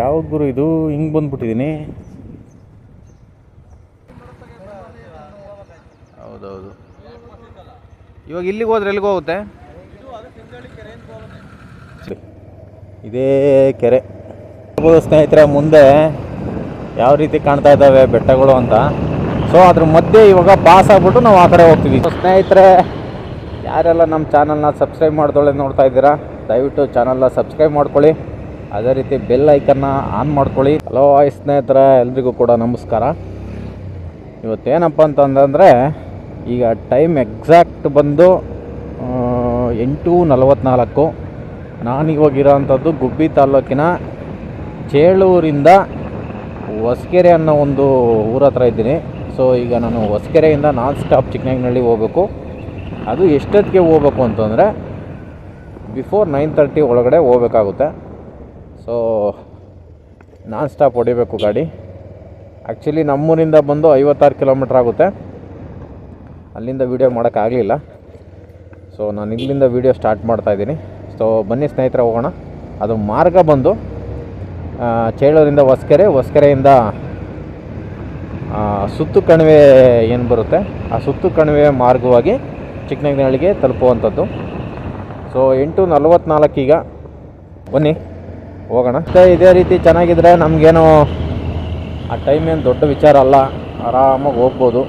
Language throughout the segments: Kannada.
ಯಾವ್ದು ಗುರು ಇದು? ಹಿಂಗೆ ಬಂದ್ಬಿಟ್ಟಿದ್ದೀನಿ ಹೌದೌದು. ಇವಾಗ ಇಲ್ಲಿಗೆ ಹೋದ್ರೆ ಎಲ್ಲಿಗೆ ಹೋಗುತ್ತೆ? ಇದೇ ಕೆರೆ. ಸ್ನೇಹಿತರೆ ಮುಂದೆ ಯಾವ ರೀತಿ ಕಾಣ್ತಾ ಇದ್ದಾವೆ ಬೆಟ್ಟಗಳು ಅಂತ. ಸೊ ಅದ್ರ ಮಧ್ಯೆ ಇವಾಗ ಪಾಸ್ ಆಗ್ಬಿಟ್ಟು ನಾವು ಆ ಕಡೆ ಹೋಗ್ತೀವಿ. ಸ್ನೇಹಿತರೆ ಯಾರೆಲ್ಲ ನಮ್ಮ ಚಾನಲ್ನ ಸಬ್ಸ್ಕ್ರೈಬ್ ಮಾಡ್ದೊಳ್ಳೆ ನೋಡ್ತಾ ಇದ್ದೀರಾ ದಯವಿಟ್ಟು ಚಾನಲ್ನ ಸಬ್ಸ್ಕ್ರೈಬ್ ಮಾಡ್ಕೊಳ್ಳಿ. ಅದೇ ರೀತಿ ಬೆಲ್ ಐಕನ್ನ ಆನ್ ಮಾಡ್ಕೊಳ್ಳಿ. ಹಲೋ ಸ್ನೇಹಿತರೆ, ಎಲ್ರಿಗೂ ಕೂಡ ನಮಸ್ಕಾರ. ಇವತ್ತೇನಪ್ಪ ಅಂತಂದರೆ, ಈಗ ಟೈಮ್ ಎಕ್ಸಾಕ್ಟ್ ಬಂದು ಎಂಟು ನಲವತ್ತ್ನಾಲ್ಕು ನಾನಿವಾಗಿರೋವಂಥದ್ದು ಗುಬ್ಬಿ ತಾಲೂಕಿನ ಚೇಳೂರಿಂದ ಹೊಸಕೆರೆ ಅನ್ನೋ ಒಂದು ಊರ ಹತ್ರ ಇದ್ದೀನಿ. ಸೊ ಈಗ ನಾನು ಹೊಸಕೆರೆಯಿಂದ ನಾನ್ ಸ್ಟಾಪ್ ಚಿಕ್ಕನಹಳ್ಳಿ ಹೋಗಬೇಕು. ಅದು ಎಷ್ಟೊತ್ತಿಗೆ ಹೋಗ್ಬೇಕು ಅಂತಂದರೆ ಬಿಫೋರ್ ನೈನ್ ತರ್ಟಿ ಒಳಗಡೆ ಹೋಗ್ಬೇಕಾಗುತ್ತೆ. ಸೊ ನಾನ್ ಸ್ಟಾಪ್ ಹೊಡಿಬೇಕು ಗಾಡಿ. ಆ್ಯಕ್ಚುಲಿ ನಮ್ಮೂರಿಂದ ಬಂದು ಐವತ್ತಾರು ಕಿಲೋಮೀಟ್ರ್ ಆಗುತ್ತೆ. ಅಲ್ಲಿಂದ ವೀಡಿಯೋ ಮಾಡೋಕ್ಕಾಗಲಿಲ್ಲ ಸೊ ನಾನು ಇಲ್ಲಿಂದ ವೀಡಿಯೋ ಸ್ಟಾರ್ಟ್ ಮಾಡ್ತಾಯಿದ್ದೀನಿ ಸೊ ಬನ್ನಿ ಸ್ನೇಹಿತರೆ, ಹೋಗೋಣ. ಅದು ಮಾರ್ಗ ಬಂದು ಚೇಳೂರಿಂದ ಹೊಸ್ಕೆರೆ, ಹೊಸಕೆರೆಯಿಂದ ಸುತ್ತು ಕಣಿವೆ ಏನು ಬರುತ್ತೆ? ಆ ಸುತ್ತು ಕಣಿವೆ ಮಾರ್ಗವಾಗಿ ಚಿಕ್ಕನಗ್ನಹಳ್ಳಿಗೆ ತಲುಪುವಂಥದ್ದು. ಸೊ ಎಂಟು ಈಗ ಬನ್ನಿ. ಹೋಗೋಣ. ಇದೇ ರೀತಿ ಚೆನ್ನಾಗಿದ್ರೆ ನಮಗೇನು ಆ ಟೈಮ್ ಏನು ದೊಡ್ಡ ವಿಚಾರ ಅಲ್ಲ. ಆರಾಮಾಗಿ ಹೋಗ್ಬೋದು.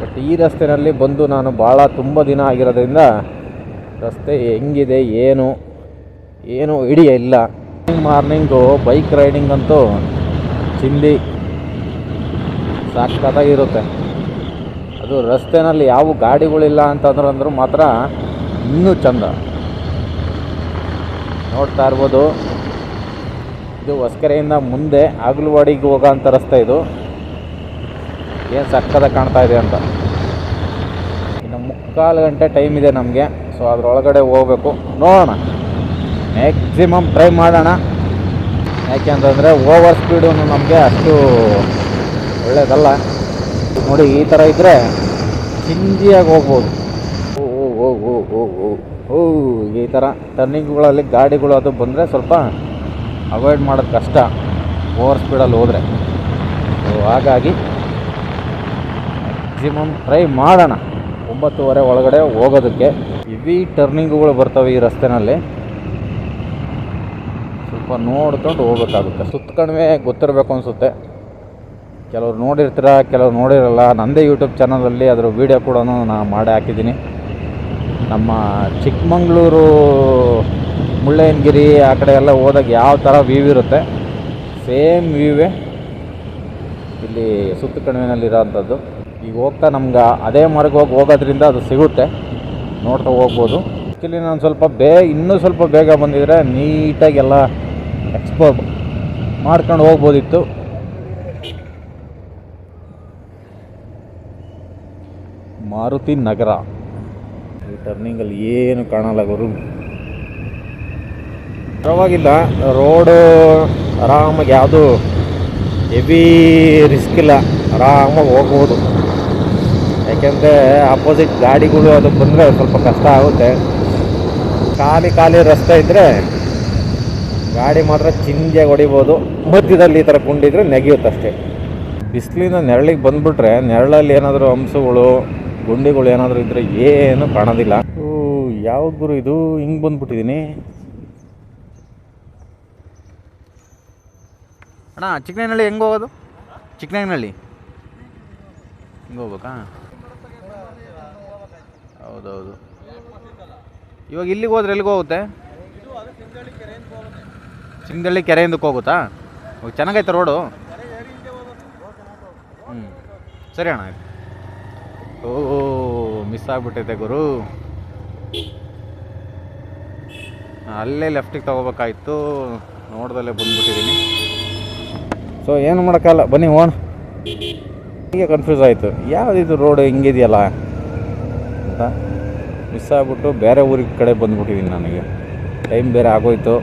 ಬಟ್ ಈ ರಸ್ತೆಯಲ್ಲಿ ಬಂದು ನಾನು ಭಾಳ ತುಂಬ ದಿನ ಆಗಿರೋದ್ರಿಂದ ರಸ್ತೆ ಹೆಂಗಿದೆ, ಏನು ಏನು ಇಲ್ಲ. ಮಾರ್ನಿಂಗು ಬೈಕ್ ರೈಡಿಂಗ್ ಅಂತೂ ಚಿಂದಿ ಸಾಕಾಗಿರುತ್ತೆ ಅದು ರಸ್ತೆನಲ್ಲಿ ಯಾವ ಗಾಡಿಗಳಿಲ್ಲ ಅಂತಂದ್ರೆ ಅಂದರೂ ಮಾತ್ರ ಇನ್ನೂ ಚಂದ. ನೋಡ್ತಾ ಇರ್ಬೋದು. ಇದು ಹೊಸ್ಕೆರೆಯಿಂದ ಮುಂದೆ ಆಗ್ಲವಾಡಿಗೆ ಹೋಗೋಂಥ ರಸ್ತೆ ಇದು. ಏನು ಸಕ್ಕದ ಕಾಣ್ತಾ ಇದೆ ಅಂತ. ಇನ್ನು ಮುಕ್ಕಾಲು ಗಂಟೆ ಟೈಮ್ ಇದೆ ನಮಗೆ. ಸೊ ಅದರೊಳಗಡೆ ಹೋಗ್ಬೇಕು. ನೋಡೋಣ. ಮ್ಯಾಕ್ಸಿಮಮ್ ಟ್ರೈ ಮಾಡೋಣ. ಯಾಕೆಂತಂದರೆ ಓವರ್ ಸ್ಪೀಡು ನಮಗೆ ಅಷ್ಟು ಒಳ್ಳೆಯದಲ್ಲ ನೋಡಿ, ಈ ಥರ ಇದ್ದರೆ ಚಿಂದಿಯಾಗಿ ಹೋಗ್ಬೋದು. ಓ, ಈ ಥರ ಟರ್ನಿಂಗ್ಗಳಲ್ಲಿ ಗಾಡಿಗಳು ಅದು ಬಂದರೆ ಸ್ವಲ್ಪ ಅವಾಯ್ಡ್ ಮಾಡೋದು ಕಷ್ಟ. ಓವರ್ ಸ್ಪೀಡಲ್ಲಿ ಹೋದರೆ. ಸೊ ಹಾಗಾಗಿ ಮ್ಯಾಕ್ಸಿಮಮ್ ಟ್ರೈ ಮಾಡೋಣ. ಒಂಬತ್ತುವರೆ ಒಳಗಡೆ ಹೋಗೋದಕ್ಕೆ. ಇವಿ ಟರ್ನಿಂಗ್ಗಳು ಬರ್ತವೆ ಈ ರಸ್ತೆನಲ್ಲಿ. ಸ್ವಲ್ಪ ನೋಡ್ಕೊಂಡು ಹೋಗಬೇಕಾಗುತ್ತೆ. ಸುತ್ತ ಕಣಿವೆ ಗೊತ್ತಿರಬೇಕು ಅನಿಸುತ್ತೆ. ಕೆಲವ್ರು ನೋಡಿರ್ತೀರ, ಕೆಲವ್ರು ನೋಡಿರಲ್ಲ. ನನ್ನದೇ ಯೂಟ್ಯೂಬ್ ಚಾನಲಲ್ಲಿ ಅದರ ವೀಡಿಯೋ ಕೂಡ ನಾನು ಮಾಡಿ ಹಾಕಿದ್ದೀನಿ. ನಮ್ಮ ಚಿಕ್ಕಮಂಗ್ಳೂರು, ಮುಳ್ಳಯ್ಯನಗಿರಿ ಆ ಕಡೆ ಎಲ್ಲ ಹೋದಾಗ ಯಾವ ಥರ ವ್ಯೂ ಇರುತ್ತೆ? ಸೇಮ್ ವ್ಯೂವೇ ಇಲ್ಲಿ ಸುತ್ತ ಕಣಿವೆನಲ್ಲಿರೋವಂಥದ್ದು. ಈಗ ಹೋಗ್ತಾ ನಮ್ಗೆ ಅದೇ ಮಾರ್ಗ ಹೋಗಿ ಹೋಗೋದ್ರಿಂದ ಅದು ಸಿಗುತ್ತೆ. ನೋಡ್ತಾ ಹೋಗ್ಬೋದು. ಆ್ಯಕ್ಚುಲಿ ನಾನು ಸ್ವಲ್ಪ ಬೇ ಇನ್ನೂ ಸ್ವಲ್ಪ ಬೇಗ ಬಂದಿದ್ರೆ ನೀಟಾಗಿ ಎಲ್ಲ ಎಕ್ಸ್ಪ್ಲೋರ್ ಮಾಡ್ಕೊಂಡು ಹೋಗ್ಬೋದಿತ್ತು. ಮಾರುತಿ ನಗರ. ಟರ್ನಿಂಗಲ್ಲಿ ಏನು ಕಾಣಲ್ಲ ಗುರು. ಪರವಾಗಿಲ್ಲ, ರೋಡು ಆರಾಮಾಗಿ, ಯಾವುದು ಹೆವಿ ರಿಸ್ಕ್ ಇಲ್ಲ, ಆರಾಮಾಗಿ ಹೋಗ್ಬೋದು. ಯಾಕೆಂದರೆ ಆಪೋಸಿಟ್ ಗಾಡಿಗಳು ಅದು ಬಂದರೆ ಸ್ವಲ್ಪ ಕಷ್ಟ ಆಗುತ್ತೆ. ಖಾಲಿ ಖಾಲಿ ರಸ್ತೆ ಇದ್ದರೆ ಗಾಡಿ ಮಾತ್ರ ಚಿಂಜೆ ಹೊಡಿಬೋದು. ಮಧ್ಯದಲ್ಲಿ ಈ ಥರ ಕುಂಡಿದ್ರೆ ನೆಗೆಯುತ್ತಷ್ಟೇ ಬಿಸಿಲಿಂದ ನೆರಳಿಗೆ ಬಂದ್ಬಿಟ್ರೆ ನೆರಳಲ್ಲಿ ಏನಾದರೂ ಅಂಶಗಳು ಗುಂಡಿಗಳು ಏನಾದರೂ ಇದ್ದರೆ ಏನು ಕಾಣೋದಿಲ್ಲ. ಓ ಯಾವ್ದು ಗುರು ಇದು? ಹಿಂಗೆ ಬಂದ್ಬಿಟ್ಟಿದ್ದೀನಿ ಅಣ್ಣ, ಚಿಕ್ಕನಹಳ್ಳಿ ಹೆಂಗೆ ಹೋಗೋದು? ಚಿಕ್ಕನಹಳ್ಳಿ. ಹಿಂಗೆ ಹೋಗ್ಬೇಕಾ? ಹೌದೌದು. ಇವಾಗ ಇಲ್ಲಿಗೆ ಹೋದ್ರೆ ಎಲ್ಲಿಗೆ ಹೋಗುತ್ತೆ? ಸಿಂಗದಳ್ಳಿ ಕೆರೆಯಿಂದಕ್ಕೆ ಹೋಗುತ್ತಾ? ಚೆನ್ನಾಗೈತೆ ರೋಡು. ಹ್ಞೂ ಸರಿ ಅಣ್ಣ ಆಯ್ತು. ಮಿಸ್ ಆಗಿಬಿಟ್ಟೈತೆ ಗುರು. ಅಲ್ಲೇ ಲೆಫ್ಟಿಗೆ ತಗೋಬೇಕಾಯ್ತು. ನೋಡ್ದಲ್ಲೇ ಬಂದ್ಬಿಟ್ಟಿದ್ದೀನಿ ಸೊ ಏನು ಮಾಡೋಕ್ಕಲ್ಲ ಬನ್ನಿ ಓಣ ಹೀಗೆ ಕನ್ಫ್ಯೂಸ್ ಆಯಿತು. ಯಾವುದಿದು ರೋಡ್ ಹಿಂಗಿದೆಯಲ್ಲ? ಅಂತ ಮಿಸ್ ಆಗ್ಬಿಟ್ಟು ಬೇರೆ ಊರಿಗೆ ಕಡೆ ಬಂದ್ಬಿಟ್ಟಿದ್ದೀನಿ ನನಗೆ. ಟೈಮ್ ಬೇರೆ ಆಗೋಯ್ತು.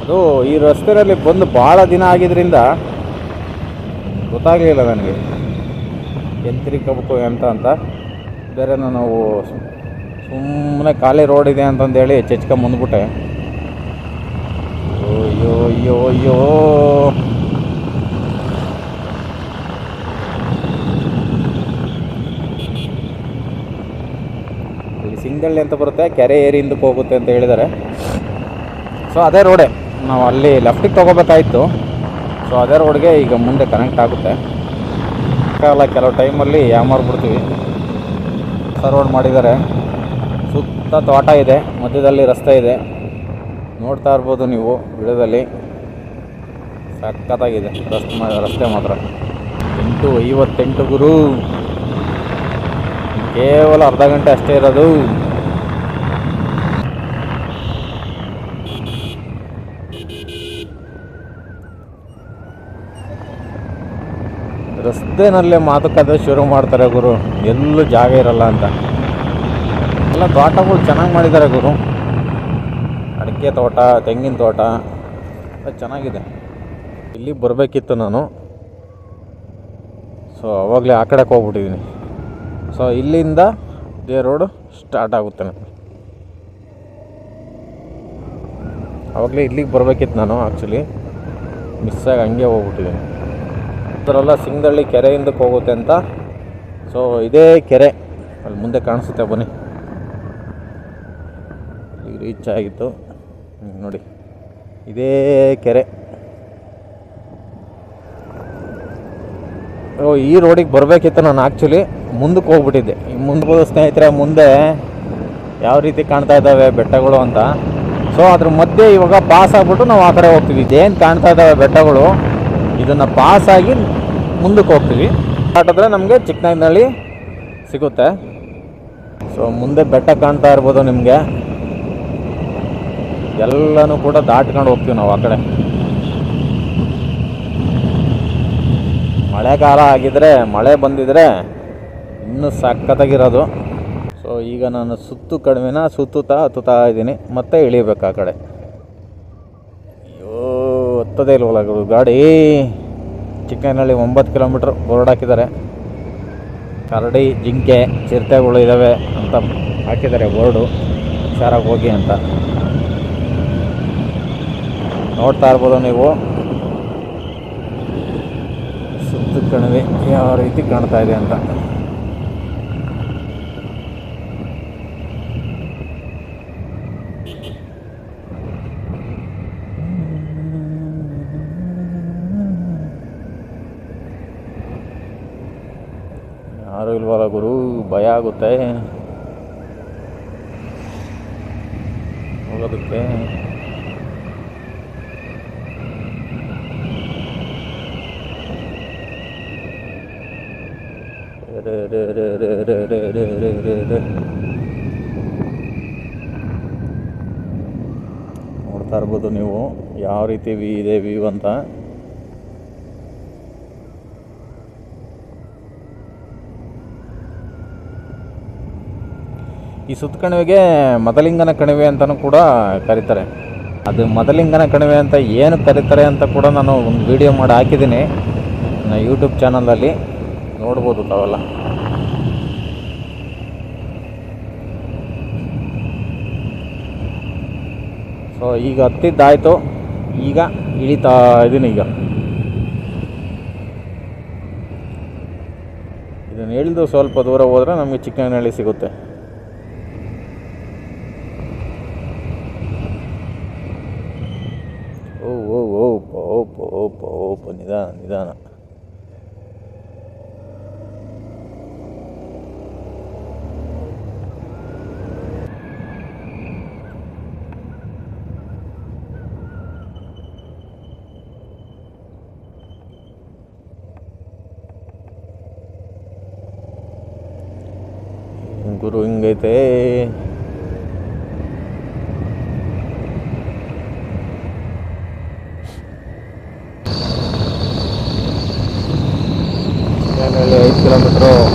ಅದು ಈ ರಸ್ತೆಯಲ್ಲಿ ಬಂದು ಭಾಳ ದಿನ ಆಗಿದ್ದರಿಂದ ಗೊತ್ತಾಗಲಿಲ್ಲ ನನಗೆ. ಎಂತ್ರಿಕಬೇಕು ಅಂತ ಅಂತ. ಬೇರೆ ನಾವು ಸುಮ್ಮನೆ ಖಾಲಿ ರೋಡ್ ಇದೆ ಅಂತಂದೇಳಿ ಚೆಚ್ಕೊಂಡ್ ಮುಂದ್ಬಿಟ್ಟೆ. ಅಯ್ಯೋ ಅಯ್ಯೋ ಅಯ್ಯೋ ಇಲ್ಲಿ ಸಿಂಗಳ್ಳಿ ಅಂತ ಬರುತ್ತೆ, ಕೆರೆ ಏರಿ ಹಿಂದಕ್ಕೆ ಹೋಗುತ್ತೆ ಅಂತ ಹೇಳಿದ್ದಾರೆ. ಸೊ, ಅದೇ ರೋಡೇ. ನಾವು ಅಲ್ಲಿ ಲೆಫ್ಟಿಗೆ ತೊಗೋಬೇಕಾಯಿತು. ಸೊ, ಅದೇ ರೋಡ್ಗೆ ಈಗ ಮುಂದೆ ಕನೆಕ್ಟ್ ಆಗುತ್ತೆ. ಕಾಲ ಕೆಲವು ಟೈಮಲ್ಲಿ ಯಾಮಾರ್ಬಿಡ್ತೀವಿ ಬಿಡ್ತೀವಿ ರೋಡ್ ಮಾಡಿದ್ದಾರೆ. ಸುತ್ತ ತೋಟ ಇದೆ, ಮಧ್ಯದಲ್ಲಿ ರಸ್ತೆ ಇದೆ. ನೋಡ್ತಾ ಇರ್ಬೋದು ನೀವು ಗಿಡದಲ್ಲಿ. ಸಖತ್ತಾಗಿದೆ, ರಸ್ತೆ ರಸ್ತೆ ಮಾತ್ರ. ಎಂಟು ಐವತ್ತೆಂಟು ಗುರು. ಕೇವಲ ಅರ್ಧ ಗಂಟೆ ಅಷ್ಟೇ ಇರೋದು. ರಸ್ತೆನಲ್ಲೇ ಮಾತುಕತೆ ಶುರು ಮಾಡ್ತಾರೆ ಗುರು. ಎಲ್ಲೂ ಜಾಗ ಇರಲ್ಲ ಅಂತ. ಎಲ್ಲ ತೋಟಗಳು ಚೆನ್ನಾಗಿ ಮಾಡಿದ್ದಾರೆ ಗುರು. ಅಡಿಕೆ ತೋಟ, ತೆಂಗಿನ ತೋಟ ಚೆನ್ನಾಗಿದೆ. ಇಲ್ಲಿ ಬರಬೇಕಿತ್ತು ನಾನು. ಸೊ ಅವಾಗಲೇ ಆ ಕಡೆಗೆ ಹೋಗ್ಬಿಟ್ಟಿದ್ದೀನಿ ಸೊ ಇಲ್ಲಿಂದ ದೇ ರೋಡು ಸ್ಟಾರ್ಟ್ ಆಗುತ್ತೆ ನನಗೆ ಆವಾಗಲೇ ಇಲ್ಲಿಗೆ ಬರಬೇಕಿತ್ತು ನಾನು ಆ್ಯಕ್ಚುಲಿ ಮಿಸ್ಸಾಗಿ ಹಂಗೆ ಹೋಗ್ಬಿಟ್ಟಿದ್ದೀನಿ ಅದರೆಲ್ಲ ಸಿಂಗಳ್ಳಿ ಕೆರೆ ಹಿಂದಕ್ಕೆ ಹೋಗುತ್ತೆ ಅಂತ. ಸೊ ಇದೇ ಕೆರೆ. ಅಲ್ಲಿ ಮುಂದೆ ಕಾಣಿಸುತ್ತೆ ಬನ್ನಿ. ರೀಚ್ ಆಗಿತ್ತು. ನೋಡಿ. ಇದೇ ಕೆರೆ. ಓ ಈ ರೋಡಿಗೆ ಬರಬೇಕಿತ್ತು ನಾನು ಆ್ಯಕ್ಚುಲಿ ಮುಂದಕ್ಕೆ ಹೋಗ್ಬಿಟ್ಟಿದ್ದೆ. ಮುಂದೆ ಹೋದ ಸ್ನೇಹಿತರೆ, ಮುಂದೆ ಯಾವ ರೀತಿ ಕಾಣ್ತಾ ಇದ್ದಾವೆ ಬೆಟ್ಟಗಳು ಅಂತ. ಸೊ ಅದ್ರ ಮಧ್ಯೆ ಇವಾಗ ಪಾಸ್ ಆಗ್ಬಿಟ್ಟು ನಾವು ಆ ಕಡೆ ಹೋಗ್ತಿದ್ವಿ ಏನು ಕಾಣ್ತಾ ಇದ್ದಾವೆ ಬೆಟ್ಟಗಳು? ಇದನ್ನು ಪಾಸ್ ಆಗಿ ಮುಂದಕ್ಕೆ ಹೋಗ್ತೀವಿ. ಆಟದ್ರೆ ನಮಗೆ ಚಿಕ್ಕನಹಳ್ಳಿ ಸಿಗುತ್ತೆ. ಸೊ ಮುಂದೆ ಬೆಟ್ಟ ಕಾಣ್ತಾ ಇರ್ಬೋದು ನಿಮಗೆ. ಎಲ್ಲನೂ ಕೂಡ ದಾಟ್ಕೊಂಡು ಹೋಗ್ತೀವಿ ನಾವು ಆ ಕಡೆ. ಮಳೆಗಾಲ ಆಗಿದ್ರೆ, ಮಳೆ ಬಂದಿದ್ರೆ ಇನ್ನೂ ಸಖತ್ತಾಗಿರೋದು. ಸೊ ಈಗ ನಾನು ಸುತ್ತು ಕಡಿಮೆನ ಸುತ್ತುತ್ತಾ ಹತ್ತುತ್ತಾ ಇದ್ದೀನಿ. ಮತ್ತೆ ಇಳಿಬೇಕು ಆ ಕಡೆ. ಹತ್ತದೇ ಇಲ್ವಲ್ಲ ಗಾಡಿ ಚಿಕ್ಕನಹಳ್ಳಿ ಒಂಬತ್ತು ಕಿಲೋಮೀಟ್ರ್ ಬೋರ್ಡ್ ಹಾಕಿದ್ದಾರೆ. ಕರಡಿ, ಜಿಂಕೆ, ಚಿರತೆಗಳು ಇದ್ದಾವೆ ಅಂತ ಹಾಕಿದ್ದಾರೆ ಬೋರ್ಡು. ಹುಷಾರಾಗಿ ಹೋಗಿ ಅಂತ. ನೋಡ್ತಾ ಇರ್ಬೋದು ನೀವು. ಸುತ್ತ ಕಣಿವೆ ಯಾವ ರೀತಿ ಕಾಣ್ತಾ ಇದೆ ಅಂತ. ಯಾರೂ ಇಲ್ವಲ್ಲ ಗುರು, ಭಯ ಆಗುತ್ತೆ. ಹೋಗೋದಕ್ಕೆ. ನೋಡ್ತಾ ಇರ್ಬೋದು ನೀವು, ಯಾವ ರೀತಿ ವಿ ಇದೆ ವ್ಯೂ ಅಂತ. ಈ ಸುತ್ತ ಕಣಿವೆಗೆ ಮದಲಿಂಗನ ಕಣಿವೆ ಅಂತಲೂ ಕೂಡ ಕರೀತಾರೆ. ಅದು ಮದಲಿಂಗನ ಕಣಿವೆ ಅಂತ ಏನು ಕರೀತಾರೆ ಅಂತ ಕೂಡ ನಾನು ಒಂದು ವಿಡಿಯೋ ಮಾಡಿ ಹಾಕಿದ್ದೀನಿ. ನನ್ನ ಯೂಟ್ಯೂಬ್ ಚಾನಲಲ್ಲಿ ನೋಡ್ಬೋದು ತಾವೆಲ್ಲ. ಸೊ ಈಗ ಹತ್ತಿದ್ದಾಯಿತು. ಈಗ ಇಳಿತಾ ಇದ್ದೀನಿ ಈಗ. ಇದನ್ನು ಇಳಿದು ಸ್ವಲ್ಪ ದೂರ ಹೋದರೆ ನಮಗೆ ಚಿಕ್ಕನಹಳ್ಳಿ ಸಿಗುತ್ತೆ. growing the day. Channel 8 kilometers.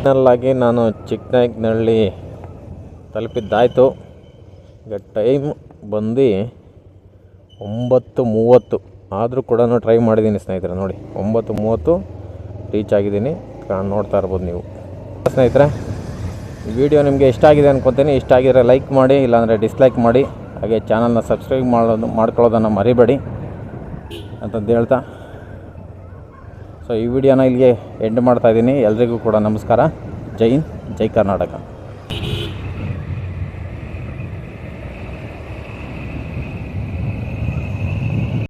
ಫೈನಲ್ಲಾಗಿ ನಾನು ಚಿಕ್ಕನಾಯ್ಕನಹಳ್ಳಿ ತಲುಪಿದ್ದಾಯಿತು. ಈಗ ಟೈಮ್ ಬಂದು ಒಂಬತ್ತು ಮೂವತ್ತು. ಆದರೂ ಕೂಡ ಟ್ರೈ ಮಾಡಿದ್ದೀನಿ ಸ್ನೇಹಿತರೆ, ನೋಡಿ. ಒಂಬತ್ತು ಮೂವತ್ತು ರೀಚ್ ಆಗಿದ್ದೀನಿ. ನೋಡ್ತಾ ಇರ್ಬೋದು ನೀವು. ಸ್ನೇಹಿತರೆ ವಿಡಿಯೋ ನಿಮಗೆ ಇಷ್ಟ ಆಗಿದೆ ಅನ್ಕೊತೀನಿ. ಇಷ್ಟ ಆಗಿದ್ರೆ ಲೈಕ್ ಮಾಡಿ, ಇಲ್ಲಾಂದರೆ ಡಿಸ್ಲೈಕ್ ಮಾಡಿ. ಹಾಗೆ ಚಾನಲ್ನ ಸಬ್ಸ್ಕ್ರೈಬ್ ಮಾಡೋದು ಮಾಡ್ಕೊಳ್ಳೋದನ್ನು ಮರಿಬೇಡಿ ಅಂತಂದು ಹೇಳ್ತಾ ಸೊ ಈ ವಿಡಿಯೋನ ಇಲ್ಲಿಗೆ ಎಂಡ್ ಮಾಡ್ತಾಯಿದ್ದೀನಿ ಎಲ್ರಿಗೂ ಕೂಡ ನಮಸ್ಕಾರ. ಜೈ ಜೈ ಕರ್ನಾಟಕ.